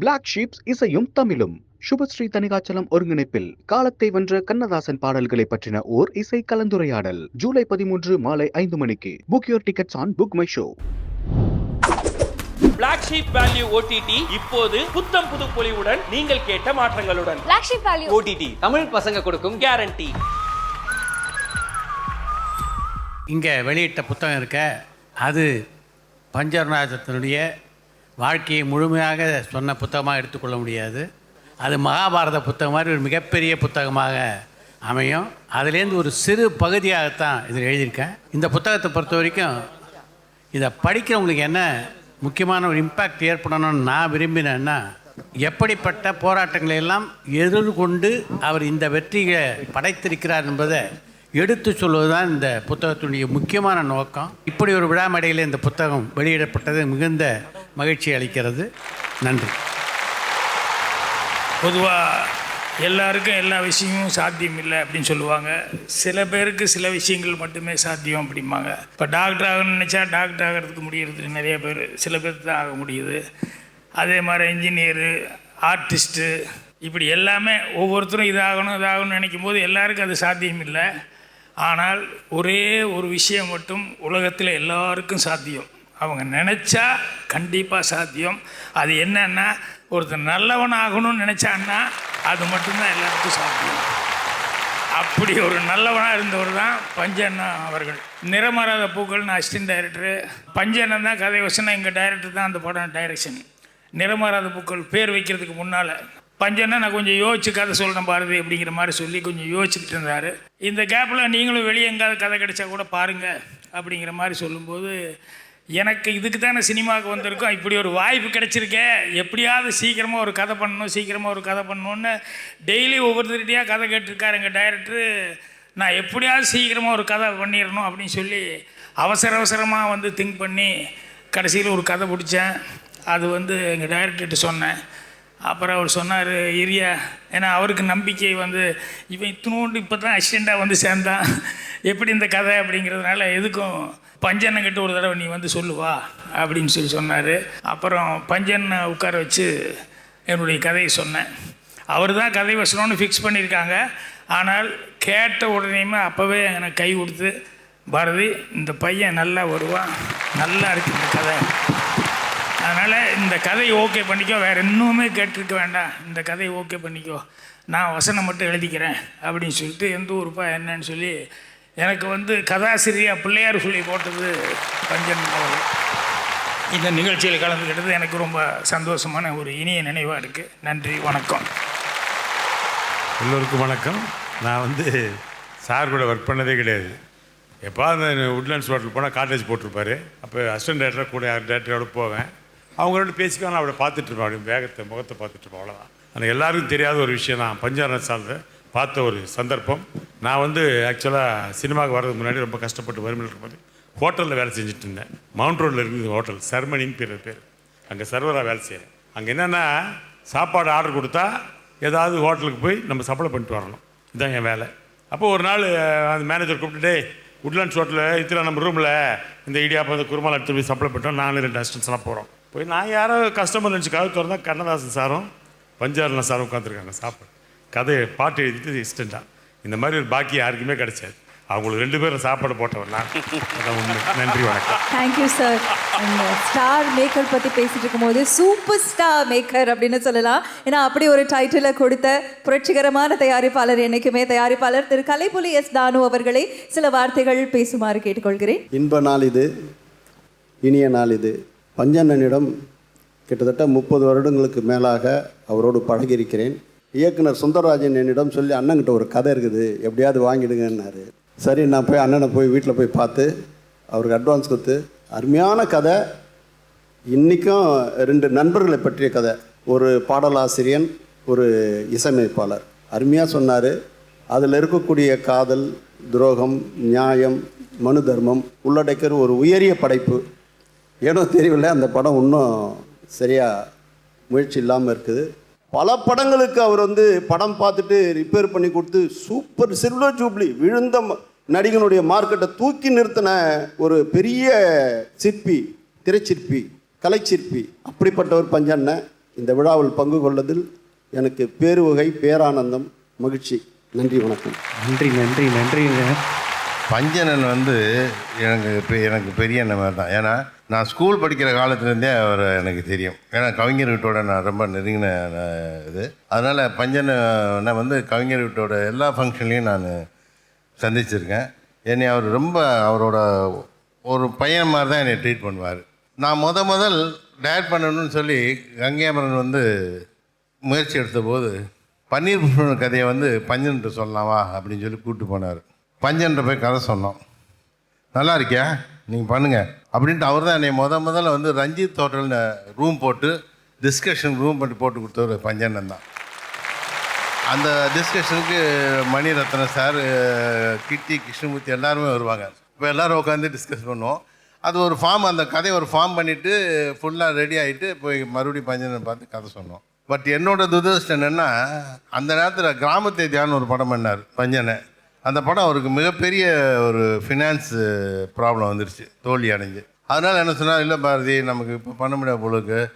Black ships இசையும் தமிழும். சுபஸ்ரீ தனிகாச்சலம் ஒருங்கிணைப்பில் காலத்தை வென்ற கண்ணதாசன் பாடல்களை பற்றின ஓர் இசை கலந்துரையாடல். ஜூலை பதிமூன்று மாலை ஐந்து மணிக்கு. Book your tickets on book my show black sheep value OTT இப்போது புத்தம் புது பொலிவுடன் நீங்கள் கேட்ட மாற்றங்களுடன். Black sheep value OTT Tamil பசங்க கொடுக்கும் கேரண்டி இங்கே வெளியிட்ட புத்தகம் இருக்க அது பஞ்சவர்ணாசத்தினுடைய வாழ்க்கையை முழுமையாக சொன்ன புத்தகமாக எடுத்துக்கொள்ள முடியாது. அது மகாபாரத புத்தகம் மாதிரி ஒரு மிகப்பெரிய புத்தகமாக அமையும். அதுலேருந்து ஒரு சிறு பகுதியாகத்தான் இதில் எழுதியிருக்கேன். இந்த புத்தகத்தை பொறுத்த வரைக்கும் இதை படிக்கிறவங்களுக்கு என்ன முக்கியமான ஒரு இம்பேக்ட் ஏற்படணும்னு நான் விரும்பினேன்னா எப்படிப்பட்ட போராட்டங்களை எல்லாம் எதிர்கொண்டு அவர் இந்த வெற்றியை படைத்திருக்கிறார் என்பதை எடுத்து சொல்வதுதான் இந்த புத்தகத்தினுடைய முக்கியமான நோக்கம். இப்படி ஒரு விழாமடையில் இந்த புத்தகம் வெளியிடப்பட்டது மிகுந்த மகிழ்ச்சி அளிக்கிறது. நன்றி. பொதுவாக எல்லாருக்கும் எல்லா விஷயமும் சாத்தியம் இல்லை அப்படின்னு சொல்லுவாங்க. சில பேருக்கு சில விஷயங்கள் மட்டுமே சாத்தியம் அப்படிம்பாங்க. இப்போ டாக்டர் ஆகணும்னு நினச்சா டாக்டர் ஆகிறதுக்கு முடியறது நிறைய பேர் சில பேருக்கு தான் ஆக முடியுது. அதே மாதிரி இன்ஜினியரு ஆர்டிஸ்ட்டு இப்படி எல்லாமே ஒவ்வொருத்தரும் இதாகணும் இதாகணும்னு நினைக்கும் போது எல்லாருக்கும் அது சாத்தியம் இல்லை. ஆனால் ஒரே ஒரு விஷயம் மட்டும் உலகத்தில் எல்லாருக்கும் சாத்தியம். அவங்க நினச்சா கண்டிப்பாக சாத்தியம். அது என்னன்னா ஒருத்தர் நல்லவன் ஆகணும்னு நினச்சான்னா அது மட்டும்தான் எல்லாருக்கும் சாத்தியம். அப்படி ஒரு நல்லவனாக இருந்தவர் தான் பஞ்சண்ணா அவர்கள். நிறமராத பூக்கள்னு அசிஸ்டன்ட் டைரக்டரு. பஞ்சண்ணன் தான் கதை வசனம் எங்கள் டைரக்டர் தான் அந்த படம் டைரக்ஷன் நிறமராத பூக்கள் பேர் வைக்கிறதுக்கு முன்னால் பஞ்சன்னா நான் கொஞ்சம் யோசிச்சு கதை சொல்லணும் பாரதி அப்படிங்கிற மாதிரி சொல்லி கொஞ்சம் யோசிச்சுட்டு இருந்தார். இந்த கேப்பில் நீங்களும் வெளியே எங்காவது கதை கிடைச்சா கூட பாருங்கள் அப்படிங்கிற மாதிரி சொல்லும்போது எனக்கு இதுக்கு தானே சினிமாவுக்கு வந்திருக்கோம். இப்படி ஒரு வாய்ப்பு கிடச்சிருக்கே. எப்படியாவது சீக்கிரமாக ஒரு கதை பண்ணணும் சீக்கிரமாக ஒரு கதை பண்ணணும்னு டெய்லி ஒவ்வொருத்தருகிட்டையாக கதை கேட்டிருக்காரு எங்கள் டைரக்டரு. நான் எப்படியாவது சீக்கிரமாக ஒரு கதை பண்ணிடணும் அப்படின்னு சொல்லி அவசர அவசரமாக வந்து திங்க் பண்ணி கடைசியில் ஒரு கதை பிடிச்சேன். அது வந்து எங்கள் டைரக்டர்கிட்ட சொன்னேன். அப்புறம் அவர் சொன்னார் இரியா ஏன்னா அவருக்கு நம்பிக்கை வந்து இவன் இத்தினோண்டு இப்போ தான் அசிஸ்டண்ட்டாக வந்து சேர்ந்தான். எப்படி இந்த கதை அப்படிங்கிறதுனால எதுக்கும் பஞ்சண்ணங்கிட்ட ஒரு தடவை நீ வந்து சொல்லுவா அப்படின்னு சொல்லி சொன்னார். அப்புறம் பஞ்சண்ணை உட்கார வச்சு என்னுடைய கதையை சொன்னேன். அவர் தான் கதை வசனம்னு ஃபிக்ஸ் பண்ணியிருக்காங்க. ஆனால் கேட்ட உடனேயுமே அப்போவே எனக்கு கை கொடுத்து பாரதி இந்த பையன் நல்லா வருவான் நல்லா இருக்கு இந்த கதை. அதனால் இந்த கதையை ஓகே பண்ணிக்கோ வேறு இன்னுமே கேட்டிருக்க வேண்டாம். இந்த கதையை ஓகே பண்ணிக்கோ. நான் வசனம் மட்டும் எழுதிக்கிறேன் அப்படின்னு சொல்லிட்டு எந்த ஊருப்பா என்னன்னு சொல்லி எனக்கு வந்து கதாசிரியாக பிள்ளையார் சொல்லி போட்டது பஞ்சன் அவர்கள். இந்த நிகழ்ச்சியில் கலந்துக்கிட்டது எனக்கு ரொம்ப சந்தோஷமான ஒரு இனிய நினைவாக இருக்குது நன்றி வணக்கம். எல்லோருக்கும் வணக்கம். நான் வந்து சார் கூட ஒர்க் பண்ணதே கிடையாது. எப்போ அந்த உட்லாண்ட்ஸ் ஹோட்டல் போனால் காட்டேஜ் போட்டிருப்பாரு. அப்போ அசிஸ்டன்ட் டேரக்டர் கூட யார் டேரக்டரோட போவேன். அவங்களோட ரெண்டு பேசிக்கான அவளை பார்த்துட்டு இருப்பேன். அப்படி வேகத்தை முகத்தை பார்த்துட்ருப்பேன் அவ்வளோதான் ஆனால் எல்லாருக்கும் தெரியாத ஒரு விஷயம் தான். பஞ்சாரண சார்ந்த பார்த்த ஒரு சந்தர்ப்பம். நான் வந்து ஆக்சுவலாக சினிமாவுக்கு வர்றதுக்கு முன்னாடி ரொம்ப கஷ்டப்பட்டு வறுமையில் இருக்கும்போது ஹோட்டலில் வேலை செஞ்சுட்டு இருந்தேன். மவுண்ட் ரோட்டில் இருக்குது ஹோட்டல். சர்மனின்னு பேர் பேர். அங்கே சர்வராக வேலை செய்கிறேன் அங்கே என்னென்னா சாப்பாடு ஆர்டர் கொடுத்தா ஏதாவது ஹோட்டலுக்கு போய் நம்ம சப்ளை பண்ணிட்டு வரணும். இதுதான் என் வேலை. அப்போ ஒரு நாள் அந்த மேனேஜர் கூப்பிட்டுட்டு உட்லாண்ட்ஸ் ஹோட்டலில் இத்தனை நம்ம ரூமில் இந்த இடியாப்பம் இந்த குருமால் எடுத்து போய் சப்ளை பண்ணிட்டோம் நானும் ரெண்டு அசிஸ்டன்ஸ்லாம் போகிறோம் போய் நான் யாரோ கஸ்டமர் நினச்சிக்காக திறந்தா கண்ணதாசன் சாரும் பஞ்சாரில் சாரும் உட்காந்துருக்காங்க சாப்பாடு. கதையை பாட்டு எழுதிட்டு இன்ஸ்டண்ட்டாக இந்த மாதிரி ஒரு பாக்கி யாருக்குமே கிடைச்சாது. அவங்களுக்கு ரெண்டு பேரும் சாப்பாடு போட்டவன் நான். நன்றி வணக்கம். தேங்க்யூ சார் ஸ்டார் மேக்கர் பற்றி பேசிட்டு இருக்கும்போது சூப்பர் ஸ்டார் மேக்கர் அப்படின்னு சொல்லலாம். ஏன்னா அப்படி ஒரு டைட்டிலை கொடுத்த புரட்சிகரமான தயாரிப்பாளர் என்னைக்குமே. தயாரிப்பாளர் திரு கலைப்புலி எஸ் தானு அவர்களை சில வார்த்தைகள் பேசுமாறு கேட்டுக்கொள்கிறேன். இன்ப நாள் இது இனிய நாள் இது. பஞ்சண்ணனிடம் கிட்டத்தட்ட முப்பது வருடங்களுக்கு மேலாக அவரோடு பழகியிருக்கிறேன். இயக்குனர் சுந்தரராஜன் என்னிடம் சொல்லி அண்ணன்கிட்ட ஒரு கதை இருக்குது எப்படியாவது வாங்கிடுங்கன்னாரு. சரி நான் போய் அண்ணனை போய் வீட்டில் போய் பார்த்து அவருக்கு அட்வான்ஸ் கொடுத்து அருமையான கதை. இன்றைக்கும் ரெண்டு நண்பர்களை பற்றிய கதை. ஒரு பாடலாசிரியன் ஒரு இசையமைப்பாளர். அருமையாக சொன்னார். அதில் இருக்கக்கூடிய காதல் துரோகம் நியாயம் மனு தர்மம் உள்ளடக்கிற ஒரு உயரிய படைப்பு. ஏனோ தெரியவில்லை அந்த படம் இன்னும் சரியாக முயற்சி இல்லாமல் இருக்குது. பல படங்களுக்கு அவர் வந்து படம் பார்த்துட்டு ரிப்பேர் பண்ணி கொடுத்து சூப்பர் சில்வர் ஜூப்ளி விழுந்த நடிகனுடைய மார்க்கெட்டை தூக்கி நிறுத்தின ஒரு பெரிய சிற்பி திரைச்சிற்பி கலைச்சிற்பி அப்படிப்பட்டவர் பஞ்சண்ணன் இந்த விழாவில் பங்கு கொள்வதில் எனக்கு பேருவகை பேரானந்தம் மகிழ்ச்சி. நன்றி வணக்கம். நன்றி நன்றி நன்றிங்க. பஞ்சனன் வந்து எனக்கு எனக்கு பெரிய அண்ணன் மாதிரி தான். ஏன்னா நான் ஸ்கூல் படிக்கிற காலத்துலேருந்தே அவர் எனக்கு தெரியும். ஏன்னா கவிஞர் வீட்டோட நான் ரொம்ப நெருங்கின இது. அதனால் பஞ்சனை வந்து கவிஞர் வீட்டோட எல்லா ஃபங்க்ஷன்லேயும் நான் சந்திச்சிருக்கேன். என்னை அவர் ரொம்ப அவரோட ஒரு பையன் மாதிரி தான் என்னை ட்ரீட் பண்ணுவார். நான் முத முதல் டயட் பண்ணணும்னு சொல்லி கங்கையமரன் வந்து முயற்சி எடுத்தபோது பன்னீர் புஷ்பன் கதையை வந்து பஞ்சன்ட்டு சொல்லலாமா? அப்படின்னு சொல்லி கூப்பிட்டு போனார். பஞ்சன்ட்ட போய் கதை சொன்னோம். நல்லா இருக்கியா? நீங்கள் பண்ணுங்கள் அப்படின்ட்டு அவர் தான் என்னை முத முதல்ல வந்து ரஞ்சித் ஹோட்டல்னு ரூம் போட்டு டிஸ்கஷன் ரூம் பண்ணி போட்டு கொடுத்தவர் பஞ்சண்ணன் தான். அந்த டிஸ்கஷனுக்கு மணிரத்னம் சார் கிட்டி கிருஷ்ணமூர்த்தி எல்லாருமே வருவாங்க. இப்போ எல்லோரும் உட்காந்து டிஸ்கஸ் பண்ணுவோம். அது ஒரு ஃபார்ம் அந்த கதையை ஒரு ஃபார்ம் பண்ணிவிட்டு ஃபுல்லாக ரெடி ஆகிட்டு போய் மறுபடியும் பஞ்சனன் பார்த்து கதை சொன்னோம். பட் என்னோட துரதிருஷ்டம் என்னென்னா அந்த நேரத்தில் கிராமத்தை தியானம் ஒரு படம் பண்ணார் பஞ்சனை அந்த படம் அவருக்கு மிகப்பெரிய ஒரு ஃபினான்ஸ் ப்ராப்ளம் uh, வந்துருச்சு தோல்வி அடைஞ்சு. அதனால் என்ன சொன்னால் இல்லை பாரதி நமக்கு இப்போ பண்ண முடியாது பொழுது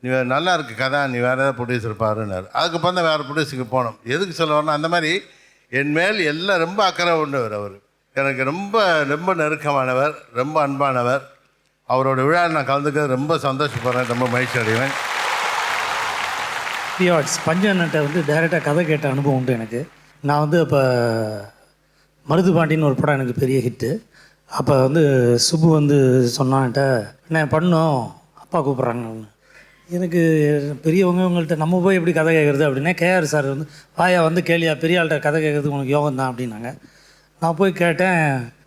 நீ வே- நல்லா இருக்கு கதை நீ வேறு ஏதாவது ப்ரொடியூசர் பாருன்னாரு. அதுக்கப்புறம் தான் வேறு ப்ரொடியூசருக்கு போனோம். எதுக்கு சொல்ல வரணும் அந்த மாதிரி என் மேல் எல்லாம் ரொம்ப அக்கறை உண்டவர் அவர். எனக்கு ரொம்ப ரொம்ப நெருக்கமானவர் ரொம்ப அன்பானவர். அவரோட விழாவில் நான் கலந்துக்கிறது ரொம்ப சந்தோஷப்படுறேன் ரொம்ப மகிழ்ச்சி அடைவேன். பியாட்ஸ் பஞ்சண்ணன்ட்ட வந்து டைரெக்டாக கதை கேட்ட அனுபவம் உண்டு எனக்கு. நான் வந்து அப்போ மருதுபாண்டின்னு ஒரு படம் எனக்கு பெரிய ஹிட்டு அப்போ வந்து சுப்பு வந்து சொன்னான்ட்ட என்ன பண்ணோம். அப்பா கூப்பிட்றாங்க. எனக்கு பெரியவங்க உங்கள்கிட்ட நம்ம போய் எப்படி கதை கேட்குறது அப்படின்னா கேஆர் சார் வந்து வாயா வந்து கேளியா. பெரிய ஆள்கிட்ட கதை கேட்குறது உனக்கு யோகம் தான். அப்படின்னாங்க. நான் போய் கேட்டேன்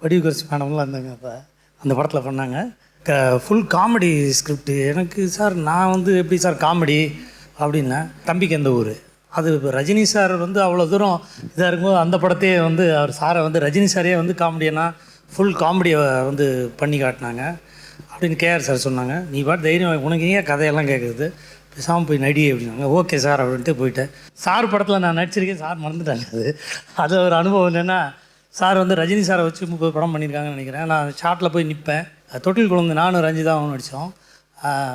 வடிவுகரிசி மேடம்லாம் இருந்தாங்க அப்போ அந்த படத்தில் பண்ணாங்க. க ஃபுல் காமெடி ஸ்கிரிப்ட் எனக்கு சார் நான் வந்து எப்படி சார் காமெடி அப்படின்னா தம்பிக்கு எந்த ஊர்? அது இப்போ ரஜினி சார் வந்து அவ்வளோ தூரம் இதாக இருக்கும்போது அந்த படத்தையே வந்து அவர் சாரை வந்து ரஜினி சாரே வந்து காமெடியனா ஃபுல் காமெடியை வந்து பண்ணி காட்டினாங்க. அப்படின்னு கேஆர் சார் சொன்னாங்க. நீ பாட்டு தைரியம் உனக்கு ஏன் கதையெல்லாம் கேட்குறது பேசாமல் போய் நடி அப்படின்னாங்க. ஓகே சார் அப்படின்ட்டு போயிட்டேன். சார் படத்தில் நான் நடிச்சிருக்கேன். சார் மறந்துட்டாங்க. அது அது ஒரு அனுபவம் என்னென்னா சார் வந்து ரஜினி சாரை வச்சு முப்பது படம் பண்ணியிருக்காங்கன்னு நினைக்கிறேன். நான் ஷார்ட்டில் போய் நிற்பேன் தொட்டில் குழந்தை நானும் ரஞ்சிதாவும் நடித்தோம்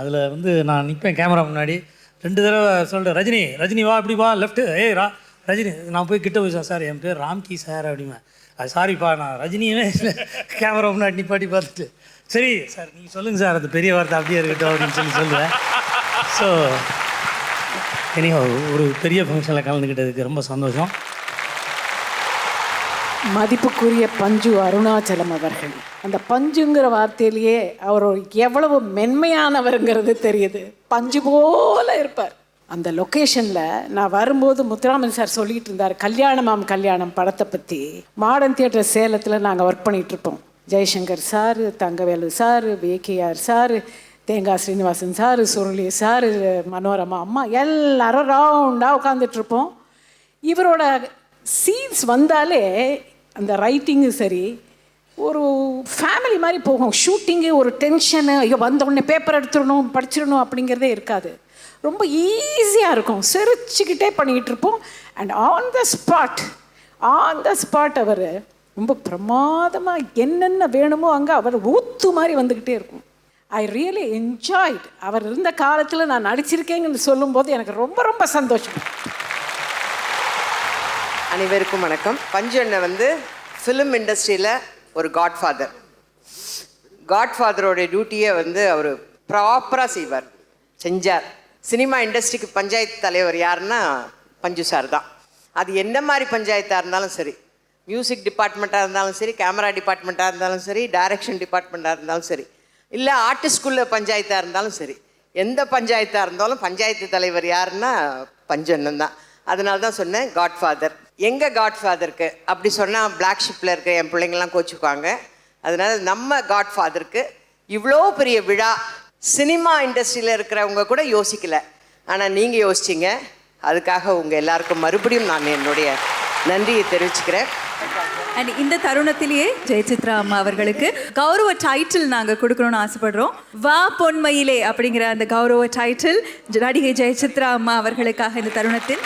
அதில் வந்து நான் நிற்பேன் கேமரா முன்னாடி. ரெண்டு தடவை சொல்லிட்டு ரஜினி ரஜினி வா இப்படி வா லெஃப்ட்டு ஏய் ரா ரஜினி நான் போய் கிட்ட போய் சார் சார் என் பேர் ராம்கி சார் அப்படிமா அது சாரிப்பா நான் ரஜினியே கேமரா முன்னாடி நிப்பாட்டி பார்த்துட்டு. சரி சார் நீங்கள் சொல்லுங்கள் சார் அந்த பெரிய வார்த்தை அப்படியே இருக்கட்டும் அப்படின்னு சொல்லி சொல்லுவேன். ஸோ எனிஹோ ஒரு பெரிய ஃபங்க்ஷனில் கலந்துக்கிட்டதுக்கு ரொம்ப சந்தோஷம். மதிப்புக்குரிய பஞ்சு அருணாச்சலம் அவர்கள். அந்த பஞ்சுங்கிற வார்த்தையிலேயே அவர் எவ்வளவு மென்மையானவருங்கிறது தெரியுது. பஞ்சு போல இருப்பார். அந்த லொக்கேஷனில் நான் வரும்போது முத்துராமன் சார் சொல்லிட்டு இருந்தார் கல்யாணமாம் கல்யாணம். படத்தை பற்றி மாடர்ன் தியேட்டர் சேலத்தில் நாங்கள் work பண்ணிகிட்ருப்போம் Jaishankar sir Thangavelu sir VKR sir Thengai Srinivasan sir Suruli sir Manorama அம்மா எல்லாரும் ரவுண்டாக உட்காந்துட்ருப்போம் இவரோட சீன்ஸ் வந்தாலே அந்த ரைட்டிங்கும் சரி ஒரு ஃபேமிலி மாதிரி போகும். ஷூட்டிங்கு ஒரு டென்ஷனு ஐயோ வந்த உடனே பேப்பர் எடுத்துடணும் படிச்சிடணும் அப்படிங்கிறதே இருக்காது. ரொம்ப ஈஸியாக இருக்கும். சிரிச்சுக்கிட்டே பண்ணிக்கிட்டு இருப்போம். And on the spot on the spot அவர் ரொம்ப பிரமாதமாக என்னென்ன வேணுமோ அங்கே அவர் ஊத்து மாதிரி வந்துக்கிட்டே இருக்கும். ஐ ரியலி என்ஜாய்ட் அவர் இருந்த காலத்தில் நான் நடிச்சிருக்கேங்கன்னு சொல்லும்போது எனக்கு ரொம்ப ரொம்ப சந்தோஷம். அனைவருக்கும் வணக்கம். பஞ்சு அண்ணன் வந்து ஃபிலிம் இண்டஸ்ட்ரியில் ஒரு காட்ஃபாதர் காட்ஃபாதரோட டியூட்டியை வந்து அவர் ப்ராப்பராக செய்வார். செஞ்சார். சினிமா இண்டஸ்ட்ரிக்கு பஞ்சாயத்து தலைவர் யாருன்னா பஞ்சு சார் தான். அது என்ன மாதிரி பஞ்சாயத்தாக இருந்தாலும் சரி மியூசிக் டிபார்ட்மெண்ட்டாக இருந்தாலும் சரி கேமரா டிபார்ட்மெண்ட்டாக இருந்தாலும் சரி டைரக்ஷன் டிபார்ட்மெண்ட்டாக இருந்தாலும் சரி இல்லை ஆர்டிஸ்ட்குள்ள பஞ்சாயத்தாக இருந்தாலும் சரி எந்த பஞ்சாயத்தாக இருந்தாலும் பஞ்சாயத்து தலைவர் யாருன்னா பஞ்சண்ணன் தான். அதனால தான் சொன்னேன் காட்ஃபாதர் எங்கள் காட் ஃபாதருக்கு அப்படி சொன்னால் பிளாக் ஷிப்பில் இருக்க என் பிள்ளைங்கள்லாம் கோச்சுக்குவாங்க. அதனால் நம்ம காட் ஃபாதருக்கு இவ்வளோ பெரிய விழா சினிமா இண்டஸ்ட்ரியில் இருக்கிறவங்க கூட யோசிக்கல. ஆனால் நீங்கள் யோசிச்சிங்க. அதுக்காக உங்கள் எல்லாருக்கும் மறுபடியும் நான் என்னுடைய நன்றியை தெரிவிச்சுக்கிறேன். அண்ட் இந்த தருணத்திலேயே ஜெயசித்ரா அம்மா அவர்களுக்கு கௌரவ டைட்டில் நாங்கள் கொடுக்கணும்னு ஆசைப்படுறோம். வா பொன்மையிலே அப்படிங்கிற அந்த கௌரவ டைட்டில் நடிகை ஜெயசித்ரா அம்மா அவர்களுக்காக இந்த தருணத்தில்.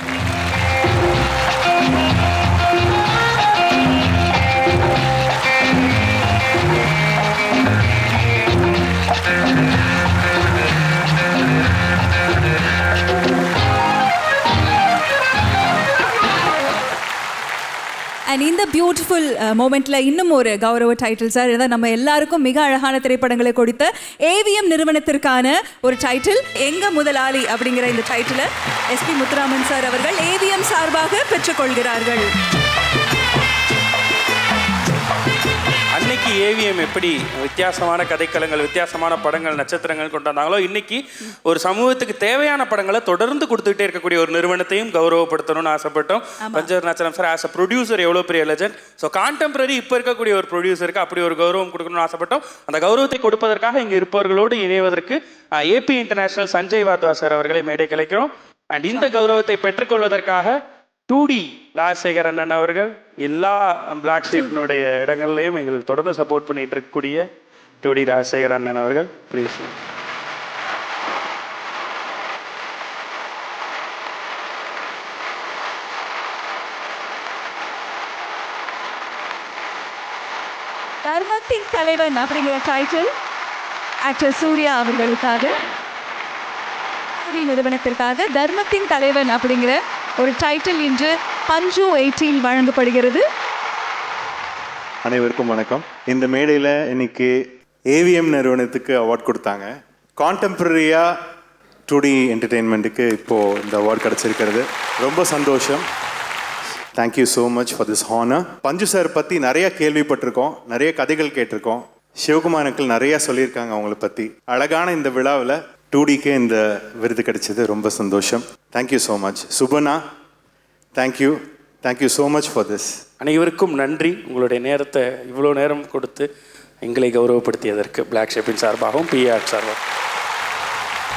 அண்ட் இந்த பியூட்டிஃபுல் மூமெண்ட்டில் இன்னும் ஒரு கௌரவ டைட்டில் சார் இதான் நம்ம எல்லாருக்கும் மிக அழகான திரைப்படங்களை கொடுத்த ஏவிஎம் நிறுவனத்திற்கான ஒரு டைட்டில் எங்க முதலாளி அப்படிங்கிற இந்த டைட்டிலை எஸ்பி முத்துராமன் சார் அவர்கள் ஏவிஎம் சார்பாக பெற்றுக்கொள்கிறார்கள். அன்னைக்கு ஏவிஎம் எப்படி வித்தியாசமான கதைக்களங்கள் வித்தியாசமான படங்கள் நட்சத்திரங்கள் கொண்டு வந்தாங்களோ இன்னைக்கு ஒரு சமூகத்துக்கு தேவையான படங்களை தொடர்ந்து கொடுத்துக்கிட்டே இருக்கக்கூடிய ஒரு நிறுவனத்தையும் கௌரவப்படுத்தணும்னு ஆசைப்பட்டோம். Panchavarnachalam sir as a producer எவ்வளோ பெரிய லெஜண்ட் ஸோ கான்டெம்பரரி இப்போ இருக்கக்கூடிய ஒரு ப்ரொடியூசருக்கு அப்படி ஒரு கௌரவம் கொடுக்கணும்னு ஆசைப்பட்டோம். அந்த கௌரவத்தை கொடுப்பதற்காக இங்கே இருப்பவர்களோடு இணைவதற்கு AP international Sanjay Wadhwa sir அவர்களை மேடை கலைக்கிறோம். அண்ட் இந்த கௌரவத்தை பெற்றுக்கொள்வதற்காக டூடி ராஜசேகர் அண்ணன் அவர்கள் எல்லா பிளாக் ஷீப்னுடைய இடங்கள்லையும் எங்களுக்கு தொடர்ந்து சப்போர்ட் பண்ணிட்டு இருக்கக்கூடிய டூடி ராஜசேகர் அண்ணன் அவர்கள் ப்ளீஸ் தர்மத்தின் தலைவன் அப்படிங்கிற டைட்டில் ஆக்டர் சூர்யா அவர்களுக்காக நிறுவனத்திற்காக தர்மத்தின் தலைவன் அப்படிங்கிற ஒரு டைட்டில் இன்று பஞ்சு எயிட்டீன் வழங்கப்படுகிறது. அனைவருக்கும் வணக்கம். இந்த மேடையில் இன்னைக்கு ஏவிஎம் நிறுவனத்துக்கு அவார்ட் கொடுத்தாங்க. கான்டெம்பரரியா டுடி என்டர்டெயின்மெண்ட்டுக்கு இப்போது இந்த அவார்ட் கிடச்சிருக்கிறது. ரொம்ப சந்தோஷம். Thank you so much for this honour Panchu sir பற்றி நிறைய கேள்விப்பட்டிருக்கோம். நிறைய கதைகள் கேட்டிருக்கோம். சிவகுமார் அங்கிள் நிறையா சொல்லியிருக்காங்க அவங்கள பற்றி அழகான இந்த விழாவில் டூடிக்கு இந்த விருது கிடைச்சது. ரொம்ப சந்தோஷம். Thank you so much சுபனா thank you thank you so much for this அனைவருக்கும் நன்றி. உங்களுடைய நேரத்தை இவ்வளோ நேரம் கொடுத்து எங்களை கௌரவப்படுத்தியதற்கு பிளாக் ஷேப்பின் சார்பாகவும் பிஆர் சார்பாகவும்.